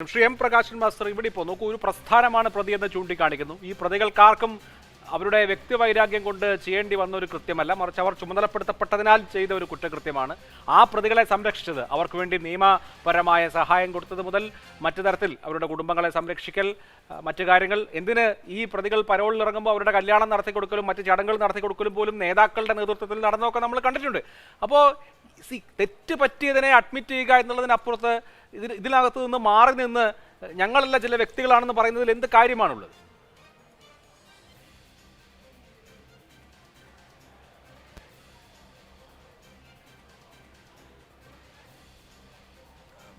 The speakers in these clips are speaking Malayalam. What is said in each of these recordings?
ശ്രീ എം പ്രകാശൻ മാസ്റ്റർ ഇവിടെ ഇപ്പോൾ നോക്കൂ ഒരു പ്രസ്ഥാനമാണ് പ്രതി എന്ന് ചൂണ്ടിക്കാണിക്കുന്നു. ഈ പ്രതികൾക്കാർക്കും അവരുടെ വ്യക്തിവൈരാഗ്യം കൊണ്ട് ചെയ്യേണ്ടി വന്ന ഒരു കൃത്യമല്ല. മറിച്ച് അവർ ചുമതലപ്പെടുത്തപ്പെട്ടതിനാൽ ചെയ്ത ഒരു കുറ്റകൃത്യമാണ്. ആ പ്രതികളെ സംരക്ഷിച്ചത്. അവർക്ക് വേണ്ടി നിയമപരമായ സഹായം കൊടുത്തത് മുതൽ മറ്റു തരത്തിൽ അവരുടെ കുടുംബങ്ങളെ സംരക്ഷിക്കൽ മറ്റു കാര്യങ്ങൾ. എന്തിന് ഈ പ്രതികൾ പരോളിൽ ഇറങ്ങുമ്പോൾ അവരുടെ കല്യാണം നടത്തി കൊടുക്കലും മറ്റ് ചടങ്ങുകൾ നടത്തി കൊടുക്കലും പോലും നേതാക്കളുടെ നേതൃത്വത്തിൽ നടന്നൊക്കെ നമ്മൾ കണ്ടിട്ടുണ്ട്. അപ്പോൾ സി തെറ്റ് പറ്റിയതിനെ അഡ്മിറ്റ് ചെയ്യുക എന്നുള്ളതിനപ്പുറത്ത് ഇതിനകത്ത് നിന്ന് മാറി നിന്ന് ഞങ്ങളല്ല ചില വ്യക്തികളാണെന്ന് പറയുന്നതിൽ എന്ത് കാര്യമാണുള്ളത്?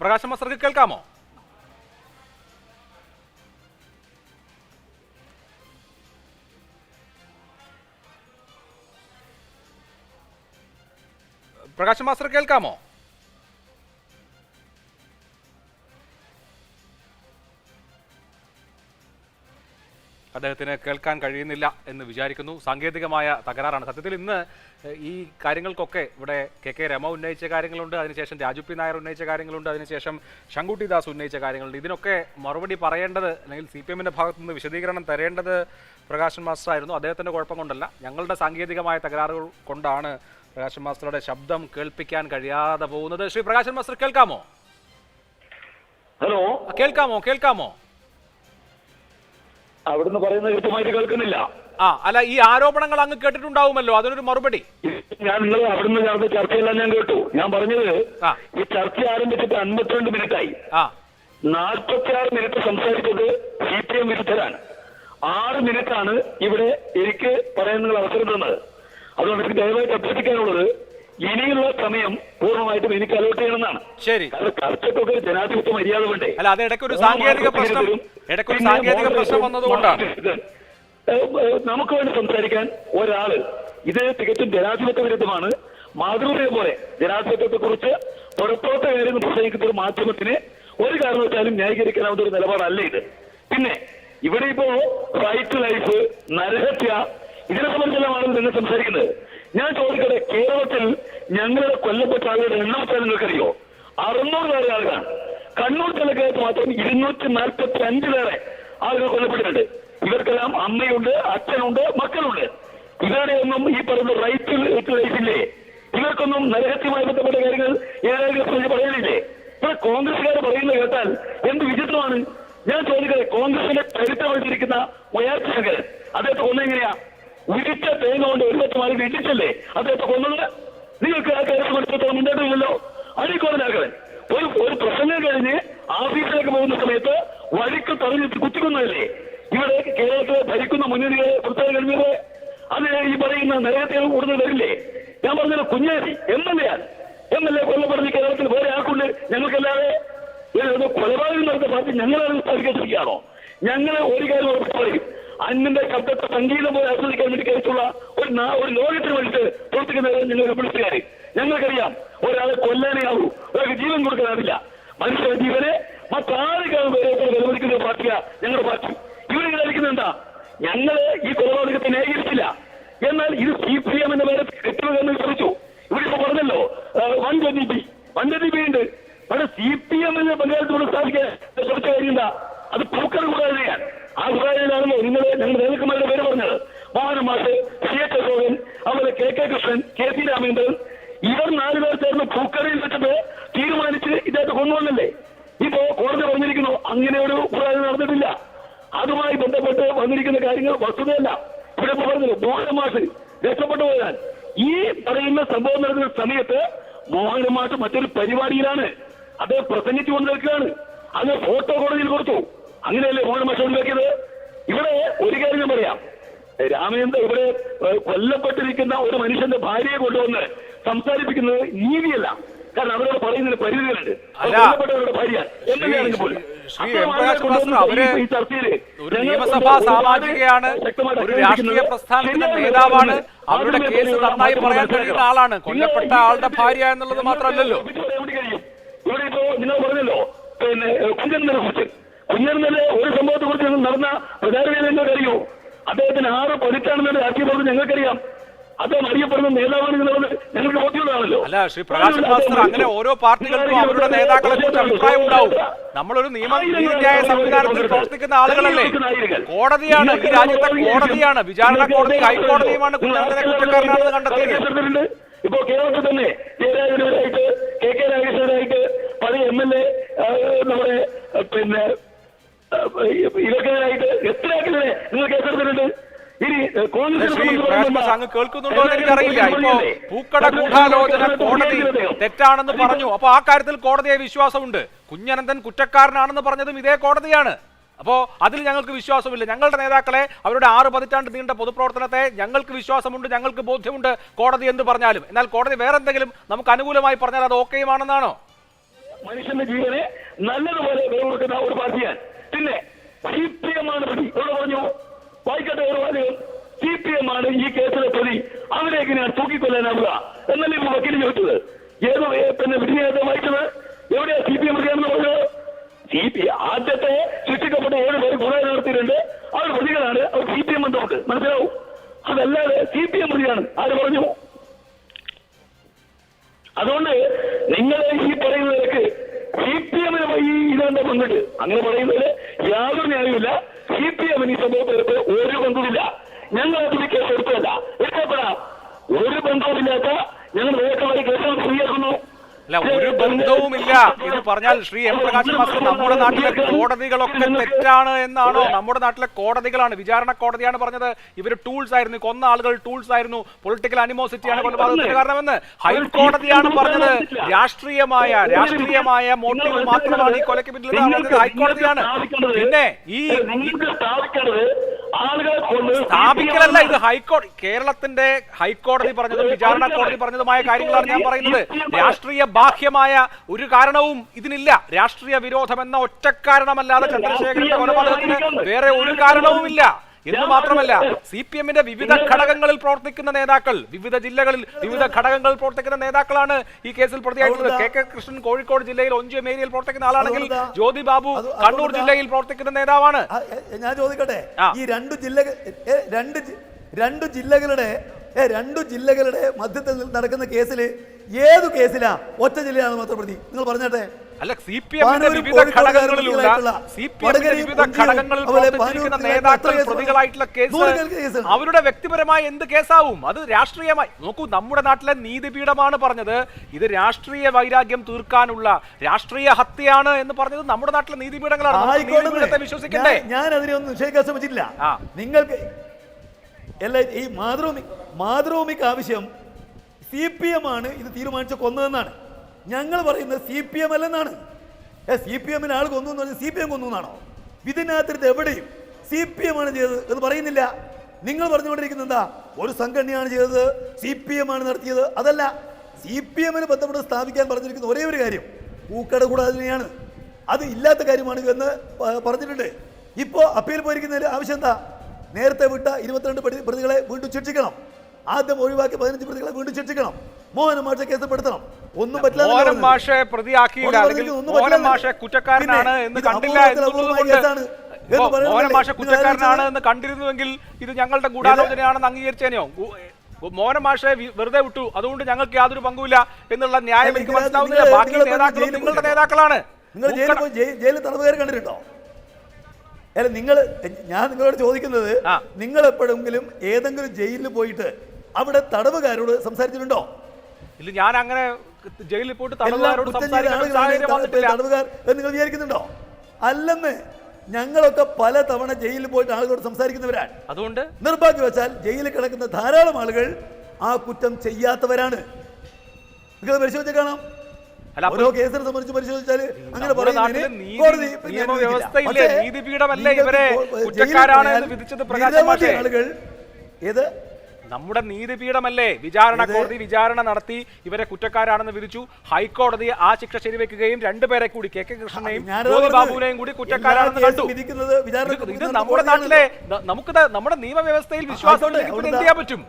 പ്രകാശം മാസ്റ്റർക്ക് കേൾക്കാമോ? പ്രകാശം മാസ്റ്റർ കേൾക്കാമോ? അദ്ദേഹത്തിന് കേൾക്കാൻ കഴിയുന്നില്ല എന്ന് വിചാരിക്കുന്നു. സാങ്കേതികമായ തകരാറാണ്. സത്യത്തിൽ ഇന്ന് ഈ കാര്യങ്ങൾക്കൊക്കെ ഇവിടെ കെ കെ രമ ഉന്നയിച്ച കാര്യങ്ങളുണ്ട് അതിനുശേഷം രാജു പി നായർ ഉന്നയിച്ച കാര്യങ്ങളുണ്ട് അതിനുശേഷം ശങ്കുട്ടി ദാസ് ഉന്നയിച്ച കാര്യങ്ങളുണ്ട്. ഇതിനൊക്കെ മറുപടി പറയേണ്ടത് അല്ലെങ്കിൽ സി പി എമ്മിന്റെ ഭാഗത്തു നിന്ന് വിശദീകരണം തരേണ്ടത് പ്രകാശൻ മാസ്റ്റർ ആയിരുന്നു അദ്ദേഹത്തിന്റെ കുഴപ്പം കൊണ്ടല്ല. ഞങ്ങളുടെ സാങ്കേതികമായ തകരാറുകൾ കൊണ്ടാണ് പ്രകാശൻ മാസ്റ്ററുടെ ശബ്ദം കേൾപ്പിക്കാൻ കഴിയാതെ പോകുന്നത്. ശ്രീ പ്രകാശൻ മാസ്റ്റർ കേൾക്കാമോ? ഹലോ? കേൾക്കാമോ? കേൾക്കാമോ? അവിടുന്ന് പറയുന്നത് കൃത്യമായിട്ട് കേൾക്കുന്നില്ല. ആ അല്ല ഈ ആരോപണങ്ങൾ അങ്ങ് കേട്ടിട്ടുണ്ടാവുമല്ലോ അതിനൊരു മറുപടി. ഞാൻ നിങ്ങൾ അവിടുന്ന് നടന്ന ചർച്ചയെല്ലാം ഞാൻ കേട്ടു. ഞാൻ പറഞ്ഞത് ആ. ഈ ചർച്ച ആരംഭിച്ചിട്ട് അൻപത്തിരണ്ട് മിനിറ്റായി. ആ. നാൽപ്പത്തി ആറ് മിനിറ്റ് സംസാരിച്ചത് സി പി എം വിരുദ്ധരാണ്. ആറ് മിനിറ്റാണ് ഇവിടെ എനിക്ക് പറയാനുള്ള അവസരം തന്നത്. അതുകൊണ്ട് എനിക്ക് ദയവായിട്ട് അഭ്യർത്ഥിക്കാനുള്ളത് ഇനിയുള്ള സമയം പൂർണമായിട്ടും എനിക്ക് അലോട്ട് ചെയ്യണമെന്നാണ്. ശരി. കാരണം ചർച്ചക്കൊക്കെ ഒരു ജനാധിപത്യ മര്യാദ വേണ്ടേ? അല്ല അത് ഇടയ്ക്കൊരു സാങ്കേതിക പ്രശ്നം ഇടയ്ക്കൊരു സാങ്കേതിക പ്രശ്നം വന്നതുകൊണ്ടാണ്. നമുക്ക് വേണ്ടി സംസാരിക്കാൻ ഒരാൾ ഇത് തികച്ചും ജനാധിപത്യ വിരുദ്ധമാണ്. മാതൃകയെ പോലെ ജനാധിപത്യത്തെ കുറിച്ച് പുറത്തോട്ട് കയറി പ്രസംഗിക്കുന്ന ഒരു മാധ്യമത്തിന് ഒരു കാരണവശാലും ന്യായീകരിക്കാനാവുന്ന ഒരു നിലപാടല്ല ഇത്. പിന്നെ ഇവിടെ ഇപ്പോ റൈറ്റ് ലൈഫ് നരഹത്യ ഇതിനെ സംബന്ധിച്ചെല്ലാമാണ് നിങ്ങൾ സംസാരിക്കുന്നത്. ഞാൻ ചോദിക്കട്ടെ കേരളത്തിൽ ഞങ്ങളുടെ കൊല്ലപ്പെട്ട ആളുകളുടെ എണ്ണം വെച്ചാൽ നിങ്ങൾക്കറിയോ പേരെ ആളുകളാണ്. കണ്ണൂർ ജില്ലക്കകത്ത് മാത്രം ഇരുന്നൂറ്റി നാൽപ്പത്തി അഞ്ച് പേരെ ആളുകൾ കൊല്ലപ്പെട്ടിട്ടുണ്ട്. ഇവർക്കെല്ലാം അമ്മയുണ്ട് അച്ഛനുണ്ട് മക്കളുണ്ട്. ഇവരുടെ ഒന്നും ഈ പറയുന്ന റൈറ്റ് ലൈഫില്ലേ ഇവർക്കൊന്നും നരഹത്യമായി ബന്ധപ്പെട്ട കാര്യങ്ങൾ ഏതായാലും പറയാനില്ലേ ഇവിടെ കോൺഗ്രസ്സുകാർ പറയുന്നത് കേട്ടാൽ എന്ത് വിചിത്രമാണ്? ഞാൻ ചോദിക്കട്ടെ കോൺഗ്രസിന്റെ ചരിത്രമെടുത്തിരിക്കുന്ന വയാറ്റ് ശങ്കരൻ അദ്ദേഹത്തെ കൊന്നെങ്ങനെയാ ഉരുച്ച തേങ്ങ കൊണ്ട് ഒരു പത്ത് മാറി ഇടിച്ചല്ലേ അദ്ദേഹത്തെ കൊന്നത്? നിങ്ങൾക്ക് ആ കാര്യം എടുത്തിട്ട് മുന്നോട്ടില്ലല്ലോ അടിക്കോടനാക്കവൻ ഒരു ഒരു പ്രസംഗം കഴിഞ്ഞ് ആഫീസിലേക്ക് പോകുന്ന സമയത്ത് വഴിക്ക് തറഞ്ഞിട്ട് കുത്തിക്കുന്നതല്ലേ? ഇവിടെ കേരളത്തിലെ ഭരിക്കുന്ന മുന്നണികളെ പ്രത്യേക കഴിഞ്ഞത് അത് ഈ പറയുന്ന നരകത്തിൽ കൂടുതൽ വരില്ലേ? ഞാൻ പറഞ്ഞത് കുഞ്ഞേരി എം എൽ എ ആണ്. എം എൽ എ കൊല്ലപ്പെടുന്ന കേരളത്തിൽ വേറെ ആൾക്കുണ്ട് ഞങ്ങൾക്കല്ലാതെ. കൊലപാതകം നടത്തിയ പാർട്ടി ഞങ്ങളാണ് സ്ഥാപിക്കാതിരിക്കുകയാണോ? ഞങ്ങളെ ഒരു കാര്യം ഉറപ്പ് പറയും. അന്നിന്റെ ശബ്ദത്തെ സംഗീതം പോലെ ആസ്വദിക്കാൻ വേണ്ടി കഴിച്ചുള്ള ഒരു ഒരു ലോകത്തിന് വേണ്ടിയിട്ട് പ്രവർത്തിക്കുന്നവരെ ഞങ്ങൾ വിളിച്ചുകാര് ഞങ്ങൾക്കറിയാം ഒരാളെ കൊല്ലാനേ ആവൂ ഒരാൾക്ക് ജീവൻ കൊടുക്കാനാവില്ല. മനുഷ്യ ജീവനെ മറ്റാരെക്കാളും വരെ വിലമതിക്കുന്ന പാർട്ടിയാ ഞങ്ങളുടെ പാർട്ടി. ഇവരെ കളിക്കുന്നത് എന്താ? ഞങ്ങൾ ഈ കൊലപാതകത്തെ ന്യായീകരിച്ചില്ല. എന്നാൽ ഇത് സി പി എം എന്ന പേരെ കെട്ടുമെന്ന് ശ്രമിച്ചു ഇവിടെ ഇപ്പൊ പറഞ്ഞല്ലോ one twenty B one twenty B ഉണ്ട് അവിടെ സി പി എമ്മിന് പങ്കാളിത്തോട് സ്ഥാപിക്കാൻ ശ്രമിച്ച കാര്യം എന്താ അത് പൂക്കൾ കൂടാതെയാണ് ആ ഇന്നലെ ഞങ്ങളുടെ നേതാക്കന്മാരുടെ പേര് പറഞ്ഞത്. വാഹന മാഷ് സി എച്ച് അശോകൻ അതുപോലെ K K Krishnan K P Ramendran. ഇവർ നാലുപേർ ചേർന്ന് പൂക്കറിയിൽ വെച്ചിട്ട് തീരുമാനിച്ച് ഇദ്ദേഹത്തെ കൊണ്ടുവന്നല്ലേ ഇപ്പോ കോടതി പറഞ്ഞിരിക്കുന്നു അങ്ങനെ ഒരു കൂടാതെ നടന്നിട്ടില്ല. അതുമായി ബന്ധപ്പെട്ട് വന്നിരിക്കുന്ന കാര്യങ്ങൾ വസ്തുതയല്ല. ഇവിടെ പറഞ്ഞത് മോഹനമാഷ് രക്ഷപ്പെട്ടു പോയാൽ. ഈ പറയുന്ന സംഭവം നടക്കുന്ന സമയത്ത് മോഹൻ മാഷ് മറ്റൊരു പരിപാടിയിലാണ്. അദ്ദേഹം പ്രസംഗിച്ചു കൊണ്ടിരിക്കുകയാണ്. അത് ഫോട്ടോ കോടതിയിൽ കൊടുത്തു. അങ്ങനെയല്ലേ മോഹൻ മാഷ് ഉണ്ടാക്കിയത്? ഇവിടെ ഒരു കാര്യം ഞാൻ പറയാം. രാമചന്ദ്രൻ ഇവിടെ കൊല്ലപ്പെട്ടിരിക്കുന്ന ഒരു മനുഷ്യന്റെ ഭാര്യയെ കൊണ്ടുവന്ന് സംസാരിപ്പിക്കുന്നത് നീതിയല്ല. കാരണം അവരോട് പറയുന്നതിന് പരിധികളുണ്ട് കൊല്ലപ്പെട്ടവരുടെ ഭാര്യ. എം എൽ എ ആണെങ്കിൽ പോലും ഒരു നിയമസഭാ സാമാജികയാണ് ഒരു രാഷ്ട്രീയ പ്രസ്ഥാനത്തിന്റെ നേതാവാണ് അവരുടെ കേസ് നന്നായി പറയാൻ കഴിയുന്ന ആളാണ്. കൊല്ലപ്പെട്ട ആളുടെ ഭാര്യ എന്നുള്ളത് മാത്രമല്ലല്ലോ. ഇവിടെ ഇപ്പോ നിങ്ങൾ പറഞ്ഞല്ലോ പിന്നെ കുഞ്ഞനെ കുഞ്ഞനെ ഒരു സംഭവത്തെ കുറിച്ച് നടന്ന പ്രചാരണ നിങ്ങൾക്ക് അറിയോ അദ്ദേഹത്തിന് ആറ് പതിറ്റാണെന്ന് പ്രവർത്തനം ഞങ്ങൾക്കറിയാം. അദ്ദേഹം അറിയപ്പെടുന്ന നേതാവാണ് എന്നുള്ളത് ഞങ്ങൾക്ക് ബോധ്യമുള്ളതാണല്ലോ. അല്ല ശ്രീ പ്രകാശ് മാസ്റ്റർ അങ്ങനെ ഓരോ പാർട്ടികൾക്കും അവരുടെ നേതാക്കളെ കുറിച്ച് അഭിപ്രായം ഉണ്ടാവും. നമ്മളൊരു നിയമന്യായ സംവിധാനത്തിൽ പ്രവർത്തിക്കുന്ന ആളുകളല്ലേ? കോടതിയാണ് ഈ രാജ്യത്തെ കോടതിയാണ്. വിചാരണ കോടതി ഹൈക്കോടതിയുമാണ് കുറ്റവാളിയെ കുറ്റക്കാരനാണെന്ന് കണ്ടെത്തിയത്. ഇപ്പോ കേരളത്തിൽ തന്നെ ജയരാജനെതിരായിട്ട് കെ കെ രാഗേഷിനെതിരായിട്ട് പല എം എൽ എ നമ്മുടെ പിന്നെ എത്ര നിങ്ങൾ കേസെടുത്തിട്ടുണ്ട്. അങ്ങ് കേൾക്കുന്നുണ്ടോ എന്ന് എനിക്കറിയില്ല ഇപ്പോ പൂക്കട ഗൂഢാലോചന കോടതി തെറ്റാണെന്ന് പറഞ്ഞു. അപ്പൊ ആ കാര്യത്തിൽ കോടതിയെ വിശ്വാസമുണ്ട്. കുഞ്ഞനന്തൻ കുറ്റക്കാരനാണെന്ന് പറഞ്ഞതും ഇതേ കോടതിയാണ്. അപ്പോ അതിൽ ഞങ്ങൾക്ക് വിശ്വാസമില്ല. ഞങ്ങളുടെ നേതാക്കളെ അവരുടെ ആറ് പതിറ്റാണ്ട് നീണ്ട പൊതുപ്രവർത്തനത്തെ ഞങ്ങൾക്ക് വിശ്വാസമുണ്ട് ഞങ്ങൾക്ക് ബോധ്യമുണ്ട്. കോടതി എന്ന് പറഞ്ഞാലും. എന്നാൽ കോടതി വേറെന്തെങ്കിലും നമുക്ക് അനുകൂലമായി പറഞ്ഞാൽ അത് ഓക്കെയുമാണെന്നാണോ? മനുഷ്യന്റെ ജീവനെ നല്ലതുപോലെ ഒരു പാർട്ടിയാണ്. പിന്നെ സി പി എം ആണ് പ്രതി. ഇവിടെ പറഞ്ഞു? വായിക്കട്ടെ ഓരോ വാചകം സി പി എം ആണ് ഈ കേസിലെ പ്രതി. അവരെ എങ്ങനെയാണ് തൂക്കിക്കൊല്ലാനാവുക. എന്നല്ലേ ഇപ്പൊ വക്കീൽ ചോദിച്ചത്? ഏത് പിന്നെ വിധിനേതം വായിച്ചത്? എവിടെയാ സി പി എം പ്രതിയാണെന്ന് പറഞ്ഞത്? സി പി ആദ്യത്തെ സൃഷ്ടിക്കപ്പെട്ട ഏഴ് പേര് കൊല നടത്തിയിട്ടുണ്ട്. അവർ പ്രതികളാണ്. അവർ സി പി എം എന്തോട്ട് മനസ്സിലാവും? അതല്ലാതെ സി പി എം പ്രതിയാണ്. ആര് പറഞ്ഞു? അതുകൊണ്ട് നിങ്ങളെ ഈ പറയുന്നതിലേക്ക് സി പി എമ്മിന് ഈ ഇതെന്താ പങ്കിട്ട് അങ്ങനെ പറയുന്നതിൽ യാതൊരു ന്യായമില്ല സി പി എമ്മിന് ഈ സംഭവത്തിൽ ഒരു ബന്ധവുമില്ല ഞങ്ങൾ അതിന് കേസ് എടുത്തതല്ല എടുക്കപ്പെടാം ഒരു ബന്ധവുമില്ലാത്ത ഞങ്ങൾ വേഗമായി കേസ് സ്വീകരിക്കുന്നു അല്ല ഒരു ബന്ധവുമില്ല എന്ന് പറഞ്ഞാൽ ശ്രീ എം പ്രകാശ് മാസ്റ്റർ നമ്മുടെ നാട്ടിലെ കോടതികളൊക്കെ തെറ്റാണ് എന്നാണോ? നമ്മുടെ നാട്ടിലെ കോടതികളാണ്. വിചാരണ കോടതിയാണ് പറഞ്ഞത്. ഇവർ ടൂൾസ് ആയിരുന്നു. കൊന്ന ആളുകൾ ടൂൾസ് ആയിരുന്നു. പൊളിറ്റിക്കൽ അനിമോസിറ്റിയാണ് കൊലപാതകത്തിന് കാരണമെന്ന്. ഹൈക്കോടതിയാണ് പറഞ്ഞത്. രാഷ്ട്രീയമായ രാഷ്ട്രീയമായ മോട്ടീവ് മാത്രമാണ് ഈ കൊലയ്ക്ക് പിന്നിൽ പറഞ്ഞത്. ഹൈക്കോടതിയാണ്. പിന്നെ ഈ ആളുകളെ കൊണ്ട് സ്ഥാപിക്കലല്ല ഇത് ഹൈക്കോടതി കേരളത്തിന്റെ ഹൈക്കോടതി പറഞ്ഞതും വിചാരണ കോടതി പറഞ്ഞതുമായ കാര്യങ്ങളാണ് ഞാൻ പറയുന്നത്. രാഷ്ട്രീയ ബാഹ്യമായ ഒരു കാരണവും ഇതിനില്ല. രാഷ്ട്രീയ വിരോധം എന്ന ഒറ്റ കാരണമല്ലാതെ ചന്ദ്രശേഖരന്റെ കൊലപാതകത്തിന് വേറെ ഒരു കാരണവുമില്ല. എന്ന് മാത്രമല്ല സി പി എമ്മിന്റെ വിവിധ ഘടകങ്ങളിൽ പ്രവർത്തിക്കുന്ന നേതാക്കൾ വിവിധ ജില്ലകളിൽ വിവിധ ഘടകങ്ങളിൽ പ്രവർത്തിക്കുന്ന നേതാക്കളാണ് ഈ കേസിൽ പ്രതിയായിട്ടുള്ളത്. കെ കെ കൃഷ്ണൻ കോഴിക്കോട് ജില്ലയിൽ ഒഞ്ചിയം ഏരിയയിൽ പ്രവർത്തിക്കുന്ന ആളാണെങ്കിൽ ജ്യോതി ബാബു കണ്ണൂർ ജില്ലയിൽ പ്രവർത്തിക്കുന്ന നേതാവാണ്. ഞാൻ ചോദിക്കട്ടെ? ഈ രണ്ട് ജില്ല രണ്ട് രണ്ട് ജില്ലകളുടെ രണ്ടു ജില്ലകളുടെ മധ്യത്തിൽ നടക്കുന്ന കേസിൽ ഏതു കേസിലാ? ഒറ്റ ജില്ലയാണ് മാത്രം പ്രതി. നിങ്ങൾ പറഞ്ഞട്ടെ? അല്ല സി പി എമ്മിന്റെ വിവിധ ഘടകങ്ങളിലുള്ള സി പി എമ്മിന്റെ വിവിധ ഘടകങ്ങളിൽ പ്രവർത്തിച്ചിരിക്കുന്ന നേതാക്കൾ പ്രതികളായിട്ടുള്ള കേസ് അവരുടെ വ്യക്തിപരമായ എന്ത് കേസാവും? അത് രാഷ്ട്രീയമായി. നോക്കൂ നമ്മുടെ നാട്ടിലെ നീതിപീഠമാണ് പറഞ്ഞത്. ഇത് രാഷ്ട്രീയ വൈരാഗ്യം തീർക്കാനുള്ള രാഷ്ട്രീയ ഹത്യയാണ് എന്ന് പറഞ്ഞത് നമ്മുടെ നാട്ടിലെ നീതിപീഠങ്ങളാണ്. വിശ്വസിക്കണ്ടേ? ഞാൻ- അതിനെ ഒന്നും നിഷേധിക്കാൻ ശ്രമിച്ചില്ല നിങ്ങൾക്ക് അല്ല ഈ മാതൃഭൂമി മാതൃഭൂമിക്ക് ആവശ്യം സി പി എം ആണ് ഇത് തീരുമാനിച്ച് കൊന്നതെന്നാണ്. ഞങ്ങൾ പറയുന്നത് സി പി എം അല്ലെന്നാണ്. സി പി എമ്മിന് ആൾ കൊന്നു എന്ന് പറഞ്ഞാൽ സി പി എം കൊന്നു എന്നാണോ ഇതിനകത്തിരുത്ത് എവിടെയും സി പി എം ആണ് ചെയ്തത് എന്ന് പറയുന്നില്ല. നിങ്ങൾ പറഞ്ഞുകൊണ്ടിരിക്കുന്നത് എന്താ? ഒരു സംഘടനയാണ് ചെയ്തത് സി പി എം ആണ് നടത്തിയത്. അതല്ല സി പി എമ്മിന് ബന്ധപ്പെട്ട് സ്ഥാപിക്കാൻ പറഞ്ഞിരിക്കുന്ന ഒരേ ഒരു കാര്യം. പൂക്കട കൂടാതെയാണ് അത് ഇല്ലാത്ത കാര്യമാണ് എന്ന് പറഞ്ഞിട്ടുണ്ട്. ഇപ്പോൾ അപ്പീൽ പോയിരിക്കുന്നതിൽ ആവശ്യം എന്താ? നേരത്തെ വിട്ട ഇരുപത്തിരണ്ട് പ്രതി- പ്രതികളെ വീണ്ടും ശിക്ഷിക്കണം. ആദ്യം ഒഴിവാക്കി പതിനഞ്ച് പ്രതികളെ വീണ്ടും ശിക്ഷിക്കണം. മോഹന മാഷ കേസപ്പെടുത്തണം. ഒന്നും പറ്റില്ല മോഹൻ? മാഷെ പ്രതിയാക്കിയില്ല. മോഹൻ മോഹൻ മാഷെ കുറ്റക്കാരനാണ് എന്ന് കണ്ടില്ല മോഹൻ കുറ്റക്കാരനാണ് കണ്ടിരുന്നുവെങ്കിൽ ഇത് ഞങ്ങളുടെ ഗൂഢാലോചനയാണെന്ന് അംഗീകരിച്ചേനെയോ? ഗു- മോഹൻ മാഷെ വെറുതെ വിട്ടു. അതുകൊണ്ട് ഞങ്ങൾക്ക് യാതൊരു പങ്കുമില്ല എന്നുള്ള ന്യായം എനിക്ക് മനസ്സിലാവുന്നില്ല. ബാക്കി നേതാക്കളും നിങ്ങളുടെ നേതാക്കളാണ്. നിങ്ങൾ ജയിലിൽ തടവുകാർ കണ്ടിട്ടുണ്ടോ? അല്ല നിങ്ങൾ ഞാൻ നിങ്ങളോട് ചോദിക്കുന്നത് നിങ്ങൾ എപ്പോഴെങ്കിലും ഏതെങ്കിലും ജയിലിൽ പോയിട്ട് അവിടെ തടവുകാരോട് സംസാരിച്ചിട്ടുണ്ടോ? ഇല്ല ഞാൻ അങ്ങനെ ജയിലിൽ പോയിട്ട് തടവുകാരോട് തടവുകാർ നിങ്ങൾ വിചാരിക്കുന്നുണ്ടോ? അല്ലെന്ന് ഞങ്ങളൊക്കെ പല തവണ ജയിലിൽ പോയിട്ട് ആളുകളോട് സംസാരിക്കുന്നവരാണ്. അതുകൊണ്ട്? നിർഭാഗ്യവശാൽ ജയിലിൽ കിടക്കുന്ന ധാരാളം ആളുകൾ ആ കുറ്റം ചെയ്യാത്തവരാണ്. നിങ്ങൾ പരിശോധിച്ച് കാണാം. ഓരോ കേസിനെ സംബന്ധിച്ച് പരിശോധിച്ചാൽ അങ്ങനെ കോടതി? ആളുകൾ ഏത് നമ്മുടെ നീതിപീഠമല്ലേ? വിചാരണ കോടതി വിചാരണ നടത്തി ഇവരെ കുറ്റക്കാരാണെന്ന് വിധിച്ചു. ഹൈക്കോടതി ആ ശിക്ഷ ശരിവെക്കുകയും രണ്ടുപേരെ കൂടി കെ കെ കൃഷ്ണനെയും ബാബുവിനെയും കൂടി കുറ്റക്കാരാണെന്ന് കണ്ടു. ഇത് നമ്മുടെ നാട്ടിലെ നമുക്ക് നമ്മുടെ നിയമവ്യവസ്ഥയിൽ വിശ്വാസം എന്ത് ചെയ്യാൻ പറ്റും?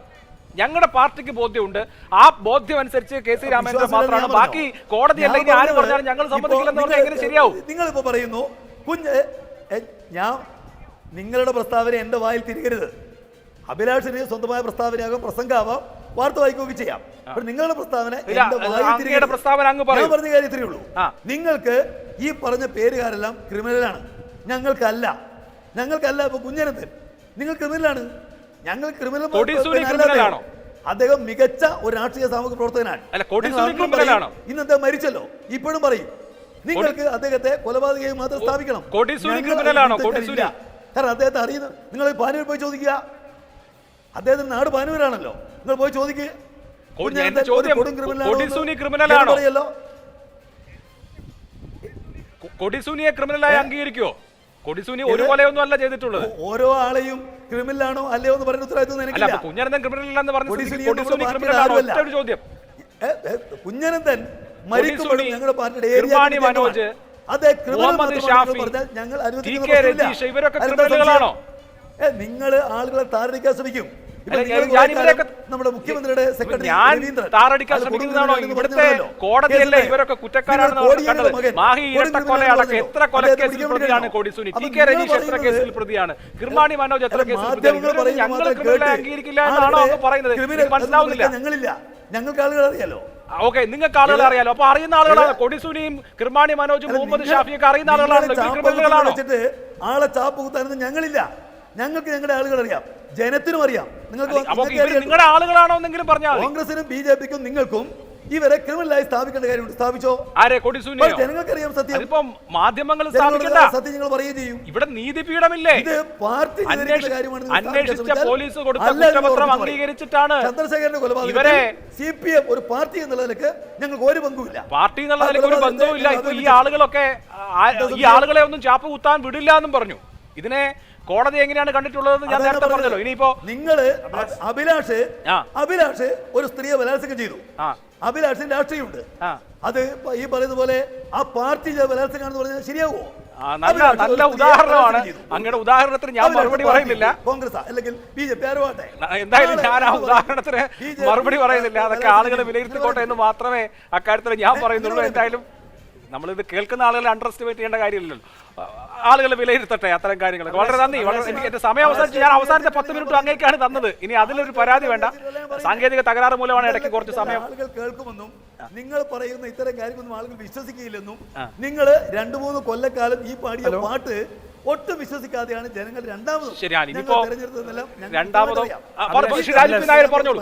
ഞങ്ങളുടെ പാർട്ടിക്ക് ബോധ്യമുണ്ട്. ആ ബോധ്യം അനുസരിച്ച് കെ സി രാമേന്ദ്രൻ മാത്രമാണ്. ബാക്കി കോടതി അല്ല ഇനി ആര് പറഞ്ഞാലും ഞങ്ങൾ സമ്മതിക്കില്ലെന്ന് പറഞ്ഞാൽ നിങ്ങൾ- എങ്ങനെ ശരിയാവും? നിങ്ങളിപ്പോ പറയുന്നു കുഞ്ഞ് ഞാൻ നിങ്ങളുടെ പ്രസ്താവന എന്റെ വായിൽ തിരികരുത്. അഭിലാഷിന് സ്വന്തമായ പ്രസ്താവനയാകാം പ്രസംഗമാവാം വാർത്ത വായിക്കുകയൊക്കെ ചെയ്യാം. അപ്പോൾ നിങ്ങളുടെ പ്രസ്താവന പ്രസ്താവന അങ്ങ് ഞാൻ പറഞ്ഞ കാര്യം ഇത്രയേ ഉള്ളൂ നിങ്ങൾക്ക് ഈ പറഞ്ഞ പേരുകാരെല്ലാം ക്രിമിനലാണ്. ഞങ്ങൾക്കല്ല. ഞങ്ങൾക്കല്ല ഇപ്പൊ കുഞ്ഞനത്തിൽ നിങ്ങൾ ക്രിമിനലാണ്. ഞങ്ങൾ ക്രിമിനൽ? അദ്ദേഹം. മികച്ച ഒരു രാഷ്ട്രീയ സാമൂഹിക പ്രവർത്തകനാണ്. ഇന്ന് അദ്ദേഹം മരിച്ചല്ലോ. ഇപ്പോഴും പറയും. നിങ്ങൾക്ക് അദ്ദേഹത്തെ കൊലപാതകയായി മാത്രം സ്ഥാപിക്കണം. കാരണം അദ്ദേഹത്തെ അറിയുന്നത് നിങ്ങൾ പാനൂർ പോയി ചോദിക്കുക. അദ്ദേഹത്തിന്റെ നാട് പാനൂരാണല്ലോ. നിങ്ങൾ പോയി ചോദിക്കുക കൊടിസൂനിയെ ക്രിമിനലായി അംഗീകരിക്കോ കൊടിസൂനി ഒരു ഇത് കൊലയൊന്നും അല്ല ചെയ്തിട്ടുള്ളത്. ഓരോ ആളെയും ക്രിമിനലാണോ അല്ലയോ എന്ന് പറയുന്ന ഉത്തരവാദിത്വം എനിക്കില്ല കുഞ്ഞനന്തൻ ക്രിമിനൽ അല്ലെന്ന് പറഞ്ഞ കൊടിസൂനി കൊടിസൂനി ക്രിമിനലാണോ ഒറ്റ ചോദ്യം. കുഞ്ഞനന്തൻ മരിക്കുമ്പോഴും ഞങ്ങളുടെ പാർട്ടിയുടെ ഏരിയ മനോജ്. അതെ ക്രിമിനൽ പറഞ്ഞാൽ ഞങ്ങൾ അനുവദിക്കുന്നില്ല അനുവദിക്കുന്ന ഇവരൊക്കെ ക്രിമിനലുകളാണോ? നിങ്ങൾ ആളുകളെ താരടിക്കാൻ ശ്രമിക്കും. നമ്മുടെ മുഖ്യമന്ത്രിയുടെ സെക്രട്ടറി കോടതിയല്ലേ ഇവരൊക്കെ കുറ്റക്കാരാണെന്ന് മാഹി. എത്ര കൊലക്കേസിൽ പ്രതിയാണ് കോടി സുനി? ടി കെ രജീഷ് എത്ര കേസിൽ പ്രതിയാണ്? കിർമാണി മനോജ് എത്ര കേസിൽ ഞങ്ങൾ ക്രിമിനലെ അംഗീകരിക്കില്ല എന്നാണോ ആളുകളെ അങ്ങ് പറയുന്നത്? മനസ്സിലാവുന്നില്ല. ഞങ്ങളില്ല. ഞങ്ങൾക്ക് ആളുകൾ അറിയാലോ. ഓക്കെ നിങ്ങൾക്ക് ആളുകളെ അറിയാലോ. അപ്പൊ അറിയുന്ന ആളുകളാണ്. കൊടിസുനിയും കിർമാണി മനോജും മുഹമ്മദ് ഷാഫിയൊക്കെ അറിയുന്ന ആളുകളാണ് ആളുകളാണല്ലോ ആളെ ചാപ്പ് കുത്താനൊന്നും ഞങ്ങളില്ല. ഞങ്ങൾക്ക് ഞങ്ങളുടെ ആളുകൾ അറിയാം. ജനത്തിനും അറിയാം. നിങ്ങൾക്ക്. നിങ്ങളുടെ ആളുകളാണോ എന്നെങ്കിലും പറഞ്ഞാൽ. കോൺഗ്രസിനും ബി ജെ പിക്കും നിങ്ങൾക്കും ഇവരെ ക്രിമിനലായി സ്ഥാപിക്കേണ്ട കാര്യമുണ്ട് സ്ഥാപിച്ചോ? ആരെ? ജനങ്ങൾക്കറിയാം സത്യം. ഇപ്പം മാധ്യമങ്ങൾ സത്യം നിങ്ങൾ പറയുകയും ചെയ്യും. ഇവിടെ നീതിപീഠമില്ലേ ഇത് പാർട്ടി അന്വേഷിച്ച പോലീസ് കൊടുത്ത അംഗീകരിച്ചിട്ടാണ് ചന്ദ്രശേഖരന്റെ കൊലപാതകം ഇവരെ- സി പി എം ഒരു പാർട്ടി എന്നുള്ള നിലയ്ക്ക് ഞങ്ങൾക്ക് ഒരു പങ്കുമില്ല. പാർട്ടി എന്നുള്ള നിലയ്ക്ക് ഒരു ബന്ധവുമില്ല ഈ ആളുകളൊക്കെ ഈ ആളുകളെ ഒന്നും ചാപ്പ് കുത്താൻ വിടില്ല എന്നും പറഞ്ഞു. ഇതിനെ കോടതി എങ്ങനെയാണ് കണ്ടിട്ടുള്ളതെന്ന് ഞാൻ നേരത്തെ. പറഞ്ഞല്ലോ. ഇനിയിപ്പോ നിങ്ങൾ അഭിലാഷ് അഭിലാഷ് ഒരു സ്ത്രീയെ ബലാത്സംഗം ചെയ്തു. അഭിലാഷിന് രാഷ്ട്രീയമുണ്ട്. അത് ഈ പറയുന്ന പോലെ ആ പാർട്ടി ബലാത്സംഗം പറഞ്ഞാൽ ശരിയാവോ? നല്ല നല്ല ഉദാഹരണമാണ്. അങ്ങയുടെ ഉദാഹരണത്തിന് ഞാൻ മറുപടി പറയുന്നില്ല. കോൺഗ്രസ് അല്ലെങ്കിൽ ബി ജെ പി ആരുമാട്ടെ എന്തായാലും ഞാൻ ആ ഉദാഹരണത്തിന് മറുപടി പറയുന്നില്ല. അതൊക്കെ ആളുകളെ ആളുകൾ. വിലയിരുത്തിക്കോട്ടെ എന്ന് മാത്രമേ അക്കാര്യത്തിൽ ഞാൻ പറയുന്നുള്ളൂ. എന്തായാലും നമ്മളിത് കേൾക്കുന്ന ആളുകളെ അണ്ടർ എസ്റ്റിമേറ്റ് ചെയ്യേണ്ട കാര്യമില്ലല്ലോ. ആളുകൾ വിലയിരുത്തട്ടെ അത്തരം കാര്യങ്ങളൊക്കെ. വളരെ നന്ദി. വളരെ എനിക്ക് എന്റെ സമയം അവസാനിച്ച് ഞാൻ അവസാനത്തെ പത്ത് മിനിറ്റ് അങ്ങേക്കാണ് തന്നത്. ഇനി അതിലൊരു പരാതി വേണ്ട. സാങ്കേതിക തകരാറ് മൂലമാണ് ഇടയ്ക്ക് കുറച്ച് സമയം ആളുകൾ കേൾക്കുമെന്നും നിങ്ങൾ പറയുന്ന ഇത്തരം കാര്യങ്ങളൊന്നും ആളുകൾ വിശ്വസിക്കുകയില്ലെന്നും നിങ്ങൾ രണ്ടു മൂന്ന് കൊല്ലക്കാലം ഈ പാടിയ പാട്ട് ഒട്ടും വിശ്വസിക്കാതെയാണ് ജനങ്ങൾ രണ്ടാമതും ശരിയാണ്. രണ്ടാമതും പറഞ്ഞോളൂ.